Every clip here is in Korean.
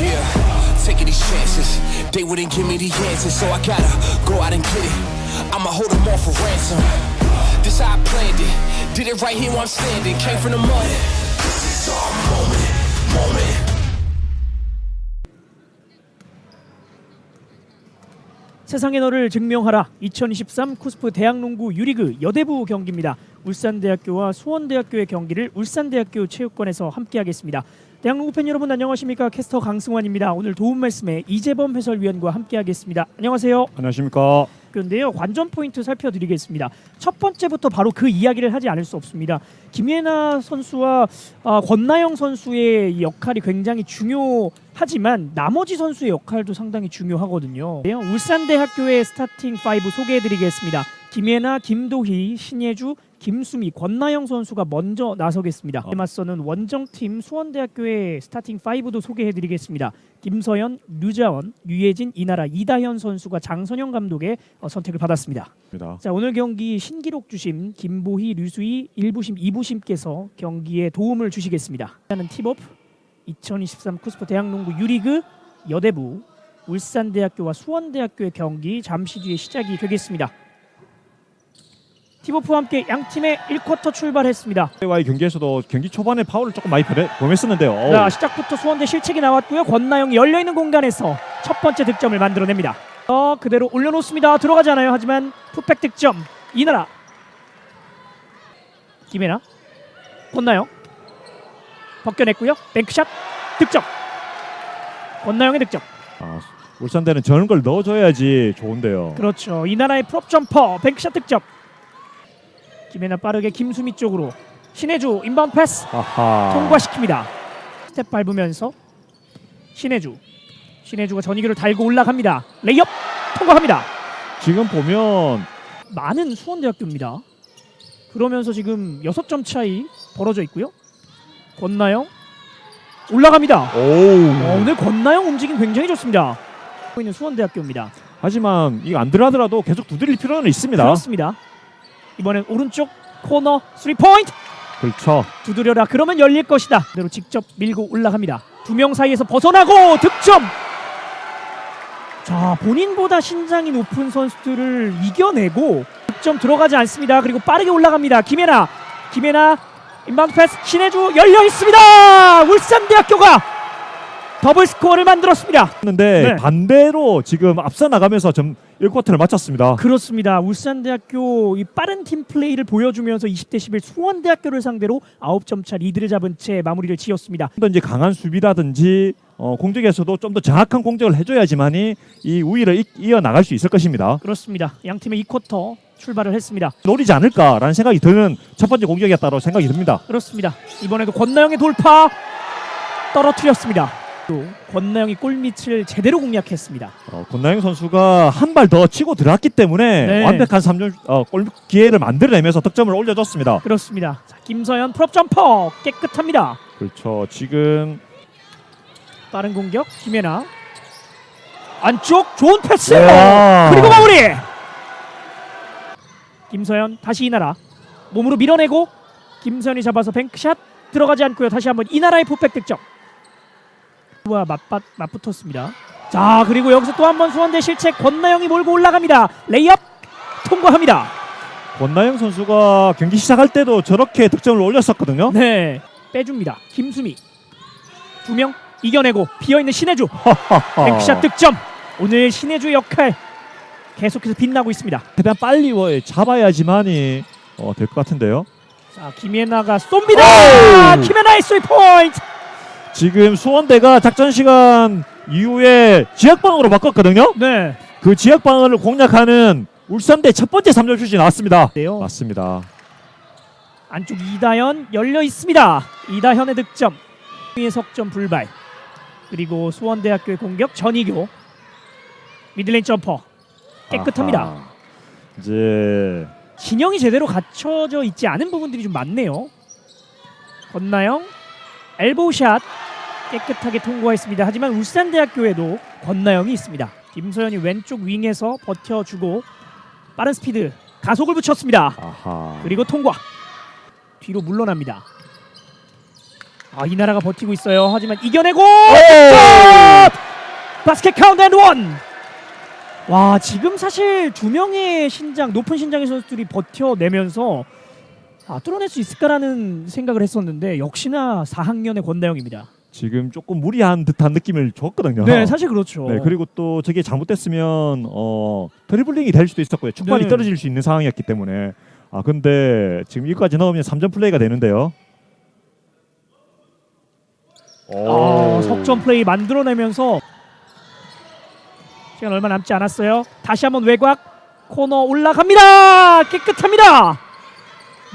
Yeah, taking these chances. They wouldn't give me the answers, so I gotta go out and get it. I'ma hold them all for ransom. This how I planned it. Did it right here where I'm standing. Came from the mud. This is our moment, moment. 세상의 너를 증명하라 2023 코스프 대학농구 유리그 여대부 경기입니다. 울산대학교와 수원대학교의 경기를 울산대학교 체육관에서 함께하겠습니다. 대학농구 팬 여러분 안녕하십니까? 캐스터 강승환입니다. 오늘 도움 말씀에 이재범 해설위원과 함께하겠습니다. 안녕하세요. 안녕하십니까. 그런데요 관전 포인트 살펴드리겠습니다. 첫 번째부터 바로 그 이야기를 하지 않을 수 없습니다. 김예나 선수와 아, 권나영 선수의 이 역할이 굉장히 중요하지만 나머지 선수의 역할도 상당히 중요하거든요. 네, 울산대학교의 스타팅 5 소개해드리겠습니다. 김예나, 김도희, 신예주, 김수미, 권나영 선수가 먼저 나서겠습니다. 에 맞서는 원정팀 수원대학교의 스타팅 5도 소개해드리겠습니다. 김서연, 류자원, 유예진, 이나라, 이다현 선수가 장선영 감독의 어, 선택을 받았습니다. 입니다. 자 오늘 경기 신기록 주심 김보희, 류수희, 1부심, 2부심께서 경기에 도움을 주시겠습니다. 하는 팁업 2023 쿠스프 대학농구 유리그 여대부 울산대학교와 수원대학교의 경기 잠시 뒤에 시작이 되겠습니다. 팁오프와 함께 양 팀의 1쿼터 출발했습니다. 와의 경기에서도 경기 초반에 파울을 조금 많이 범해- 범했었는데요. 어우, 자 시작부터 수원대 실책이 나왔고요. 권나영이 열려 있는 공간에서 첫 번째 득점을 만들어냅니다. 어 그대로 올려놓습니다. 들어가지 않아요. 하지만 풋백 득점 이나라 김혜나 권나영 벗겨냈고요. 뱅크샷 득점 권나영의 득점. 아, 울산대는 저런 걸 넣어줘야지 좋은데요. 그렇죠. 이나라의 프롭 점퍼 뱅크샷 득점. 김혜나 빠르게 김수미 쪽으로 신혜주 인바운드 패스 아하. 통과시킵니다. 스텝 밟으면서 신혜주 신혜주가 전이규를 달고 올라갑니다. 레이업 통과합니다. 지금 보면 많은 수원대학교입니다. 그러면서 지금 6점 차이 벌어져 있고요. 권나영 올라갑니다. 오. 어, 오늘 권나영 움직임 굉장히 좋습니다. 있는 수원대학교입니다. 하지만 이거 안 들어가더라도 계속 두드릴 필요는 있습니다. 그렇습니다. 이번엔 오른쪽 코너 3포인트 그렇죠. 두드려라 그러면 열릴 것이다. 그대로 직접 밀고 올라갑니다. 두 명 사이에서 벗어나고 득점. 자 본인보다 신장이 높은 선수들을 이겨내고 득점 들어가지 않습니다. 그리고 빠르게 올라갑니다. 김혜나, 김혜나 인바운드 패스 신혜주 열려 있습니다. 울산대학교가 더블 스코어를 만들었습니다. 했는데 네. 반대로 지금 앞서 나가면서 좀 1쿼터를 마쳤습니다. 그렇습니다. 울산대학교 이 빠른 팀 플레이를 보여주면서 20대 11 수원대학교를 상대로 9점 차 리드를 잡은 채 마무리를 지었습니다. 좀더 이제 강한 수비라든지 어, 공격에서도 좀 더 정확한 공격을 해줘야지만이 이 우위를 이, 이어 나갈 수 있을 것입니다. 그렇습니다. 양 팀의 2쿼터 출발을 했습니다. 노리지 않을까라는 생각이 드는 첫 번째 공격이었다고 생각이 듭니다. 그렇습니다. 이번에도 권나영의 돌파 떨어뜨렸습니다. 또 권나영이 골밑을 제대로 공략했습니다. 어, 권나영 선수가 한 발 더 치고 들어왔기 때문에 네. 완벽한 3점 어, 골 기회를 만들어내면서 득점을 올려줬습니다. 그렇습니다. 자, 김서연 프롭 점퍼 깨끗합니다. 그렇죠. 지금 빠른 공격 김혜나 안쪽 좋은 패스 와. 그리고 마무리 김서연 다시 이나라 몸으로 밀어내고 김서연이 잡아서 뱅크샷 들어가지 않고요 다시 한번 이나라의 풋백 득점 와 맞받 맞붙었습니다. 자 그리고 여기서 또 한 번 수원대 실책 권나영이 몰고 올라갑니다. 레이업 통과합니다. 권나영 선수가 경기 시작할 때도 저렇게 득점을 올렸었거든요. 네 빼줍니다. 김수미. 두 명 이겨내고 비어있는 신혜주. 뱅크샷 득점. 오늘 신혜주의 역할 계속해서 빛나고 있습니다. 최대한 빨리 워- 잡아야지만이 어, 될것 같은데요. 자 김예나가 쏩니다. 오! 김예나의 3포인트 지금 수원대가 작전 시간 이후에 지역방으로 바꿨거든요. 네 그 지역방을 공략하는 울산대 첫 번째 3점 슛이 나왔습니다. 네요 맞습니다. 안쪽 이다현 열려 있습니다 이다현의 득점 의 석점 불발 그리고 수원대학교의 공격 전이교 미들레인 점퍼 깨끗합니다 아하. 이제 진영이 제대로 갖춰져 있지 않은 부분들이 좀 많네요. 권나영 엘보샷 깨끗하게 통과했습니다. 하지만 울산대학교에도 권나영이 있습니다. 김서연이 왼쪽 윙에서 버텨주고 빠른 스피드 가속을 붙였습니다. 아하. 그리고 통과 뒤로 물러납니다. 아, 이 나라가 버티고 있어요. 하지만 이겨내고 오! 바스켓 카운트 앤 원. 와 지금 사실 두 명의 신장 높은 신장의 선수들이 버텨내면서 아, 뚫어낼 수 있을까라는 생각을 했었는데 역시나 4학년의 권다영입니다. 지금 조금 무리한 듯한 느낌을 줬거든요. 네, 사실 그렇죠. 네, 그리고 또 저게 잘못됐으면 어 드리블링이 될 수도 있었고요. 축발이 네. 떨어질 수 있는 상황이었기 때문에 아 근데 지금 이까지 넣으면 3점 플레이가 되는데요. 아, 석점 플레이 만들어내면서 시간 얼마 남지 않았어요. 다시 한번 외곽 코너 올라갑니다. 깨끗합니다.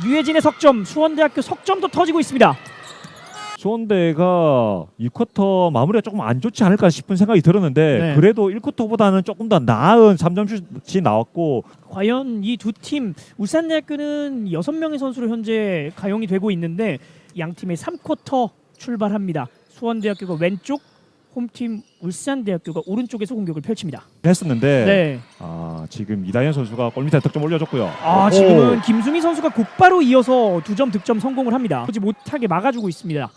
유해진의 석점, 수원대학교 석점도 터지고 있습니다. 수원대가 2쿼터 마무리가 조금 안 좋지 않을까 싶은 생각이 들었는데 네. 그래도 1쿼터보다는 조금 더 나은 3점슛이 나왔고 과연 이 두 팀 울산대학교는 여섯 명의 선수로 현재 가용이 되고 있는데 양 팀의 3쿼터 출발합니다. 수원대학교가 왼쪽, 홈팀 울산대학교가 오른쪽에서 공격을 펼칩니다. 했었는데 네. 아 지금 이다현 선수가 골밑에 득점 올려줬고요. 아 오. 지금은 김수미 선수가 곧바로 이어서 두 점 득점 성공을 합니다. 보지 못하게 막아주고 있습니다.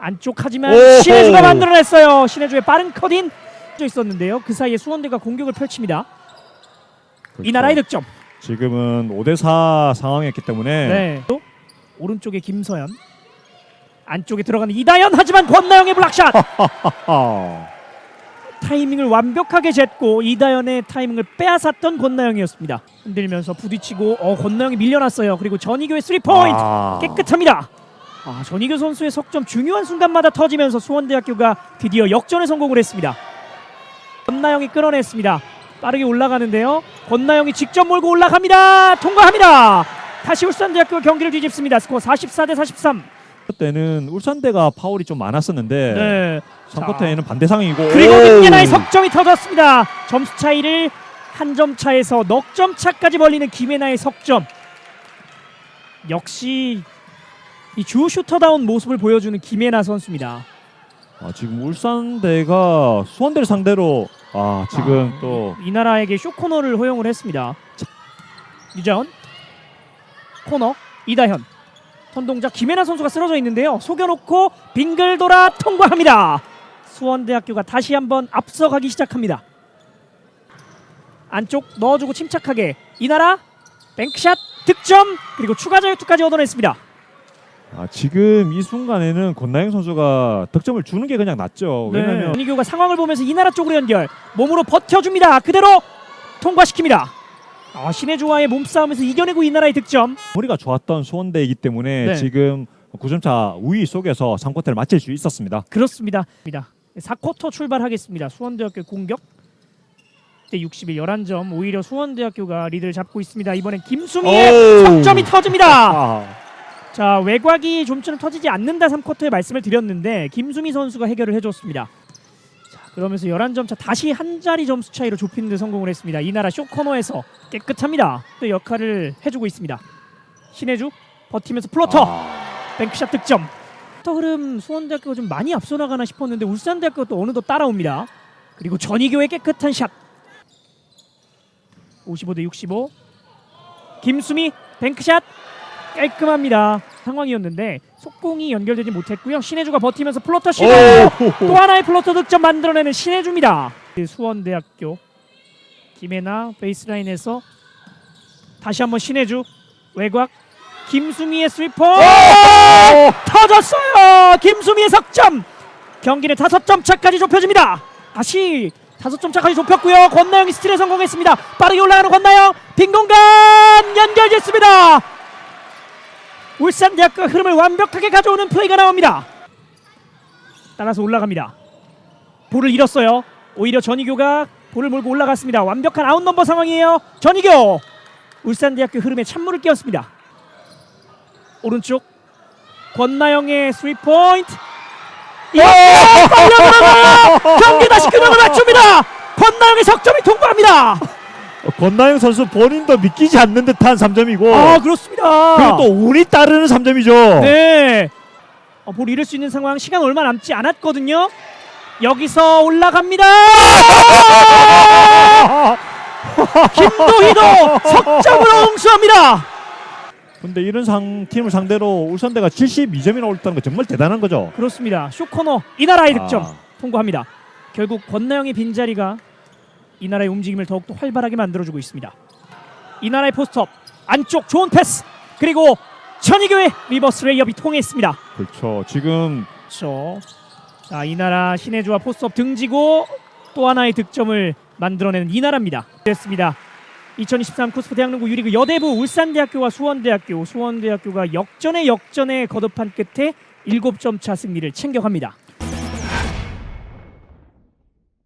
안쪽 하지만 오호. 신혜주가 만들어냈어요. 신혜주의 빠른 컷인 져 있었는데요. 그 사이에 수원대가 공격을 펼칩니다. 이 그렇죠. 나라의 득점. 지금은 5대4 상황이었기 때문에 네. 또 오른쪽에 김서연. 안쪽에 들어가는 이다연 하지만 권나영의 블락샷 아, 타이밍을 완벽하게 쟀고 이다연의 타이밍을 빼앗았던 권나영이었습니다. 흔들면서 부딪히고 어 권나영이 밀려났어요. 그리고 전이교의 3포인트 아. 깨끗합니다. 아, 전이교 선수의 석점 중요한 순간마다 터지면서 수원대학교가 드디어 역전에 성공을 했습니다. 권나영이 끌어냈습니다. 빠르게 올라가는데요. 권나영이 직접 몰고 올라갑니다. 통과합니다. 다시 울산대학교가 경기를 뒤집습니다. 스코어 44 대 43. 때는 울산대가 파울이 좀 많았었는데 네. 3쿼터에는 반대 상황이고 그리고 오! 김예나의 석점이 터졌습니다. 점수 차이를 한 점 차에서 넉 점 차까지 벌리는 김예나의 석점. 역시 이주 슈터다운 모습을 보여주는 김예나 선수입니다. 아, 지금 울산대가 수원대를 상대로 아 지금 아, 또 이 나라에게 쇼 코너를 허용을 했습니다. 유자원 코너 이다현 턴 동작 김혜나 선수가 쓰러져 있는데요. 속여놓고 빙글 돌아 통과합니다. 수원대학교가 다시 한번 앞서가기 시작합니다. 안쪽 넣어주고 침착하게 이나라 뱅크샷 득점 그리고 추가 자유투까지 얻어냈습니다. 아, 지금 이 순간에는 권나영 선수가 득점을 주는 게 그냥 낫죠. 네. 왜냐면 전희교가 상황을 보면서 이나라 쪽으로 연결 몸으로 버텨줍니다. 그대로 통과시킵니다. 아, 신혜주와의 몸싸움에서 이겨내고 이나라의 득점. 머리가 좋았던 수원대이기 때문에 네. 지금 9점차 우위 속에서 3쿼터를 마칠 수 있었습니다. 그렇습니다. 4쿼터 출발하겠습니다. 수원대학교 공격. 대 61, 11점. 오히려 수원대학교가 리드를 잡고 있습니다. 이번엔 김수미의 오우. 석점이 터집니다. 아, 자, 외곽이 좀처럼 터지지 않는다 3쿼터에 말씀을 드렸는데 김수미 선수가 해결을 해줬습니다. 자, 그러면서 11점 차 다시 한 자리 점수 차이로 좁히는 데 성공을 했습니다. 이 나라 쇼 코너에서 깨끗합니다. 또 역할을 해주고 있습니다. 신혜주 버티면서 플로터 아, 뱅크샷 득점. 터 흐름 수원대학교가 좀 많이 앞서 나가나 싶었는데 울산대학교가 또 어느덧 따라옵니다. 그리고 전이교의 깨끗한 샷. 55 대 65. 김수미 뱅크샷 깔끔합니다. 상황이었는데 속공이 연결되지 못했고요. 신혜주가 버티면서 플로터 시도 또 하나의 플로터 득점 만들어내는 신혜주입니다. 그 수원대학교 김혜나 베이스라인에서 다시 한번 신혜주 외곽 김수미의 3포인트 터졌어요. 김수미의 석점. 경기는 다섯 점 차까지 좁혀집니다. 다시 다섯 점 차까지 좁혔고요. 권나영이 스틸에 성공했습니다. 빠르게 올라가는 권나영 빈 공간 연결됐습니다. 울산대학교 흐름을 완벽하게 가져오는 플레이가 나옵니다. 따라서 올라갑니다. 볼을 잃었어요. 오히려 전희교가 볼을 몰고 올라갔습니다. 완벽한 아웃 넘버 상황이에요. 전희교 울산대학교 흐름에 찬물을 끼얹습니다. 오른쪽 권나영의 3포인트 경기 다시 균형을 맞춥니다 권나영의 석점이 통과합니다 권나영 선수 본인도 믿기지 않는 듯한 3점이고 아 그렇습니다 그리고 또 운이 따르는 3점이죠. 네 어, 볼 잃을 수 있는 상황 시간 얼마 남지 않았거든요 여기서 올라갑니다 김도희도 석점으로 응수합니다 근데 이런 상 팀을 상대로 울산대가 72점이나 올렸다는 거 정말 대단한 거죠. 그렇습니다. 쇼코너 이나라의 득점 아. 통과합니다. 결국 권나영의 빈자리가 이 나라의 움직임을 더욱더 활발하게 만들어주고 있습니다. 이 나라의 포스트업 안쪽 좋은 패스 그리고 천이교의 리버스 레이업이 통했습니다. 그렇죠. 지금 그렇죠. 자 이 나라 신혜주와 포스트업 등지고 또 하나의 득점을 만들어내는 이 나라입니다. 됐습니다. 2023 코스프 대학농구 유리그 여대부 울산대학교와 수원대학교 수원대학교가 역전의 역전에 거듭한 끝에 7점 차 승리를 챙겨갑니다.